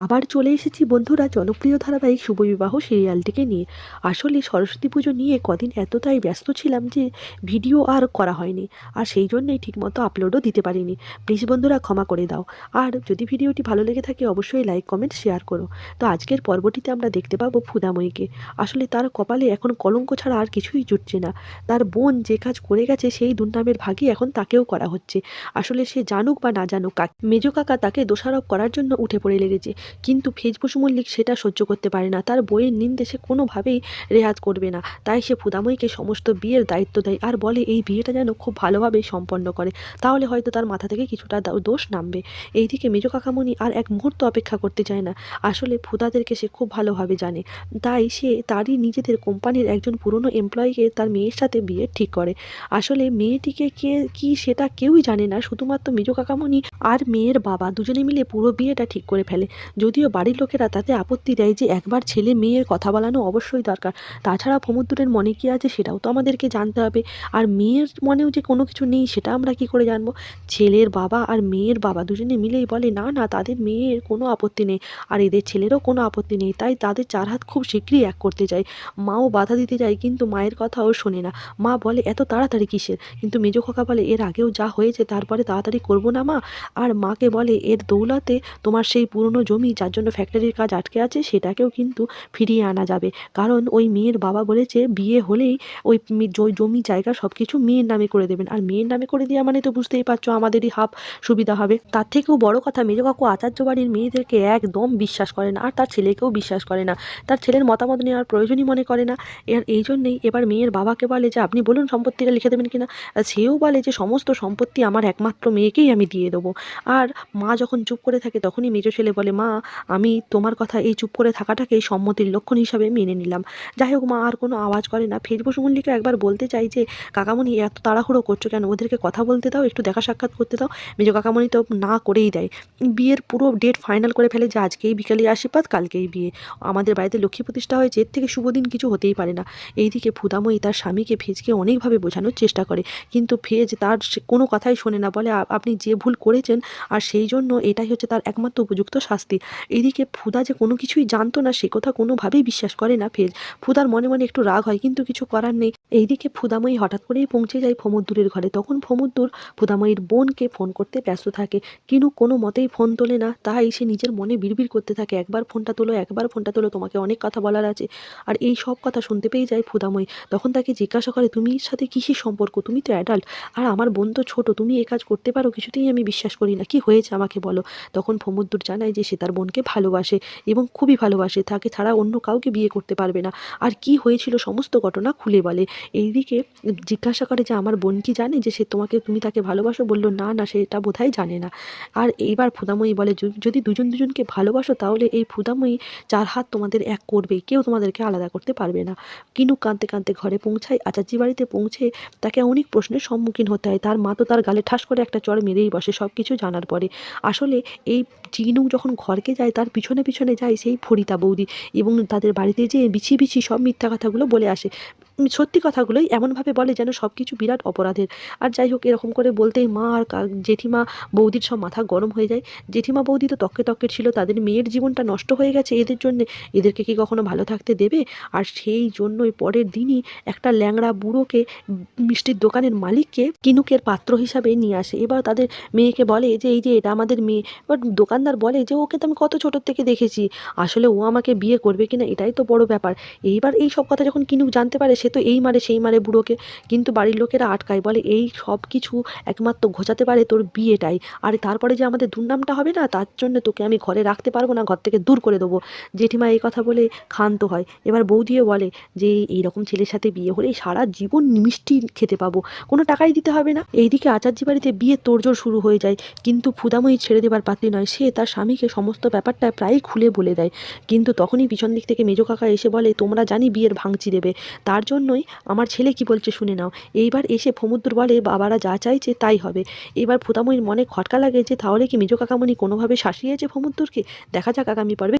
আবার চলে এসেছি বন্ধুরা জনপ্রিয় ধারাবাহিক শুভবিবাহ সিরিয়ালটিকে নিয়ে। আসলে সরস্বতী পুজো নিয়ে কদিন এতটাই ব্যস্ত ছিলাম যে ভিডিও আর করা হয়নি। আর সেই জন্যই ঠিকমতো আপলোডও দিতে পারিনি। প্লিজ বন্ধুরা ক্ষমা করে দাও। আর যদি ভিডিওটি ভালো লেগে থাকে অবশ্যই লাইক, কমেন্ট, শেয়ার করো। তো আজকের পর্বটিতে আমরা দেখতে পাবো ফুদাময়ীকে। আসলে তার কপালে এখন কলঙ্ক ছাড়া আর কিছুই জুটছে না। তার বোন যে কাজ করে গেছে সেই দুর্নামের ভাগই এখন তাকেও করা হচ্ছে। আসলে সে জানুক বা না জানুক মেজো কাকা তাকে দোষারোপ করার জন্য উঠে পড়ে লেগেছে। কিন্তু ফেজবসু মল্লিক সেটা সহ্য করতে পারে না। তার বইয়ের নিন্দে সে কোনোভাবেই রেয়াজ করবে না। তাই সে ফুদাময়ীকে সমস্ত বিয়ের দায়িত্ব দেয় আর বলে, এই বিয়েটা যেন খুব ভালোভাবে সম্পন্ন করে। তাহলে হয়তো তার মাথা থেকে কিছুটা দোষ নামবে। এইদিকে মেজো কাকামণি আর এক মুহূর্ত অপেক্ষা করতে চায় না। আসলে ফুদাদেরকে সে খুব ভালোভাবে জানে। তাই সে তারই নিজেদের কোম্পানির একজন পুরনো এমপ্লয়িকে তার মেয়ের সাথে বিয়ে ঠিক করে। আসলে মেয়েটিকে কে, কি সেটা কেউই জানে না। শুধুমাত্র মেজো কাকামণি আর মেয়ের বাবা দুজনে মিলে পুরো বিয়েটা ঠিক করে ফেলে। যদিও বাড়ির লোকেরা তাতে আপত্তি দেয় যে একবার ছেলে মেয়ের কথা বলানো অবশ্যই দরকার। তাছাড়া সমুদ্রের মনে কী আছে সেটাও তো আমাদেরকে জানতে হবে। আর মেয়ের মনেও যে কোনো কিছু নেই সেটা আমরা কি করে জানব? ছেলের বাবা আর মেয়ের বাবা দুজনে মিলেই বলে, না না, তাদের মেয়ের কোনো আপত্তি নেই। আর এদের ছেলেরও কোনো আপত্তি নেই। তাই তাদের চার হাত খুব শীঘ্রই এক করতে চায় মাও বাধা দিতে যায় কিন্তু মায়ের কথাও শোনে না। মা বলে, এত তাড়াতাড়ি কিসের? কিন্তু মেজো খোকা বলে, এর আগেও যা হয়েছে তারপরে তাড়াতাড়ি করব না মা। আর মাকে বলে, এর দৌলাতে তোমার সেই পুরনো জমি যার জন্য ফ্যাক্টরির কাজ আটকে আছে, সেটাকেও কিন্তু ফিরিয়ে আনা যাবে। কারণ ওই মেয়ের বাবা বলেছে, বিয়ে হলেই ওই জমি জায়গা সব কিছু মেয়ের নামে করে দেবেন। আর মেয়ের নামে করে দেওয়া মানে তো বুঝতেই পারছ আমাদেরই হাফ সুবিধা হবে। তার থেকেও বড় কথা, মেজো কাকু আচার্য বাড়ির মেয়েদেরকে একদম বিশ্বাস করে না, আর তার ছেলেকেও বিশ্বাস করে না। তার ছেলের মতামত নেওয়ার প্রয়োজনই মনে করে না। এর, এই জন্যেই এবার মেয়ের বাবাকে বলে যে, আপনি বলুন সম্পত্তিটা লিখে দেবেন কিনা? সেও বলে যে, সমস্ত সম্পত্তি আমার একমাত্র মেয়েকেই আমি দিয়ে দেবো। আর মা যখন চুপ করে থাকে, তখনই মেজো ছেলে বলে, মা আমি তোমার কথা এই চুপ করে থাকাটাকেই সম্মতির লক্ষণ হিসাবে মেনে নিলাম। যাই হোক, মা আর কোনো আওয়াজ করে না। ফেরবসু মল্লিকা একবার বলতে চাই যে, কাকামণি, এত তাড়াহুড়ো করছ কেন? ওদেরকে কথা বলতে দাও, একটু দেখা সাক্ষাৎ করতে দাও। মেজ কাকামণি তো না করেই দেয়। বিয়ের পুরো ডেট ফাইনাল করে ফেলে যে, আজকেই বিকালে আশীর্বাদ, কালকেই বিয়ে। আমাদের বাড়িতে লক্ষ্মী প্রতিষ্ঠা হয়েছে, এর থেকে শুভ দিন কিছু হতেই পারে না। এইদিকে ফুদাময়ী তার স্বামীকে ফেজকে অনেকভাবে বোঝানোর চেষ্টা করে। কিন্তু ফেজ তার কোনো কথাই শোনে না। বলে আপনি যে ভুল করেছেন, আর সেই জন্য এটাই হচ্ছে তার একমাত্র উপযুক্ত শাস্তি। এদিকে ফুদা যে কোনো কিছুই জানতো না, সে কথা কোনোভাবেই বিশ্বাস করে না। ফেজ ফুদার মনে মনে একটু রাগ হয়, কিন্তু কিছু করার নেই। এইদিকে ফুদাময়ী হঠাৎ করেই পৌঁছে যায় ফমুদ্দুরের ঘরে। তখন ফমুদ্দুর ফুদাময়ীর বোনকে ফোন করতে ব্যস্ত থাকে। কিনু কোনো মতেই ফোন তোলে না, তাই সে নিজের মনে বিড়বিড় করতে থাকে। একবার ফোনটা তোলো, একবার ফোনটা তোলো, তোমাকে অনেক কথা বলার আছে। আর এই সব কথা শুনতে পেয়ে যায় ফুদাময়ী। তখন তাকে জিজ্ঞাসা করে, তুমি এর সাথে কিসের সম্পর্ক? তুমি তো অ্যাডাল্ট আর আমার বোন তো ছোট, তুমি এ কাজ করতে পারো? কিছুতেই আমি বিশ্বাস করি না। কি হয়েছে আমাকে বলো? তখন ফমুদ্দুর জানায় যে, সে তার বোনকে ভালোবাসে এবং খুবই ভালোবাসে। তাকে ছাড়া অন্য কাউকে বিয়ে করতে পারবে না। আর কি হয়েছিল সমস্ত ঘটনা খুলে বলে। এইদিকে জিজ্ঞাসা করে যে, আমার বোন কি জানে যে সে তোমাকে, তুমি তাকে ভালোবাসো? বলল, না না সেটা বোধহয় জানে না। আর এইবার ফুদাময়ী বলে যদি দুজন দুজনকে ভালোবাসো, তাহলে এই ফুদাময়ী চার হাত তোমাদের এক করবেই। কেউ তোমাদেরকে আলাদা করতে পারবে না। কিনু কাঁদতে কাঁদতে ঘরে পৌঁছায়। আচার্যি বাড়িতে পৌঁছে তাকে অনেক প্রশ্নের সম্মুখীন হতে হয়। তার মা তো তার গালে ঠাস করে একটা চড় মেরেই বসে সব কিছু জানার পরে। আসলে এই চিনু যখন ঘরকে যায়, তার পিছনে পিছনে যায় সেই ফরিতা বৌদি এবং তাদের বাড়িতে যেয়ে বিছিয়ে বিছিয়ে সব মিথ্যা কথাগুলো বলে আসে। সত্যি কথাগুলোই এমনভাবে বলে যেন সব কিছু বিরাট অপরাধের। আর যাই হোক, এরকম করে বলতেই মা আর জেঠিমা, বৌদির সব মাথা গরম হয়ে যায়। জেঠিমা, বৌদি তো তককে তককে ছিল, তাদের মেয়ের জীবনটা নষ্ট হয়ে গেছে এদের জন্যে। এদেরকে কি কখনো ভালো থাকতে দেবে? আর সেই জন্যই পরের দিনই একটা ল্যাংড়া বুড়োকে মিষ্টির দোকানের মালিককে কিনুকের পাত্র হিসাবে নিয়ে আসে। এবার তাদের মেয়েকে বলে যে, এই যে, এটা আমাদের মেয়ে। এবার দোকানদার বলে যে, ওকে তো আমি কত ছোটোর থেকে দেখেছি। আসলে ও আমাকে বিয়ে করবে কিনা এটাই তো বড় ব্যাপার। এইবার এই সব কথা যখন কিনুক জানতে পারে সে তো এই মারে, সেই মারে বুড়োকে। কিন্তু বাড়ির লোকেরা আটকায়, বলে এই সব কিছু একমাত্র ঘোচাতে পারে তোর বিয়েটাই। আর তারপরে যে আমাদের দুর্নামটা হবে না, তার জন্য তোকে আমি ঘরে রাখতে পারব না, ঘর থেকে দূর করে দেবো। জেঠিমা এই কথা বলে ক্ষান্ত হয়। এবার বৌদিও বলে যে, এইরকম ছেলের সাথে বিয়ে হলে সারা জীবন মিষ্টি খেতে পাবো। কোনো টাকাই দিতে হবে না। এইদিকে আচার্য বাড়িতে বিয়ে তোড়জোড় শুরু হয়ে যায়। কিন্তু ফুদাময়ী ছেড়ে দেবার পাত্রী নয়, সে তার স্বামীকে সমস্ত ব্যাপারটা প্রায়ই খুলে বলে দেয়। কিন্তু তখনই পিছন দিক থেকে মেজো কাকা এসে বলে, তোমরা জানি বিয়ের ভাঙচি দেবে। তার জন্যই আমার ছেলে কি বলছে শুনে নাও। এইবার এসে ফমুদ্দুর বলে, বাবারা যা চাইছে তাই হবে। এবার ফুদাময়ীর মনে খটকা লাগে যে, তাহলে কি মেজো কাকামণি কোনোভাবে শাসিয়েছে ফমুদ্দুরকে দেখা যাক আগামী পর্বে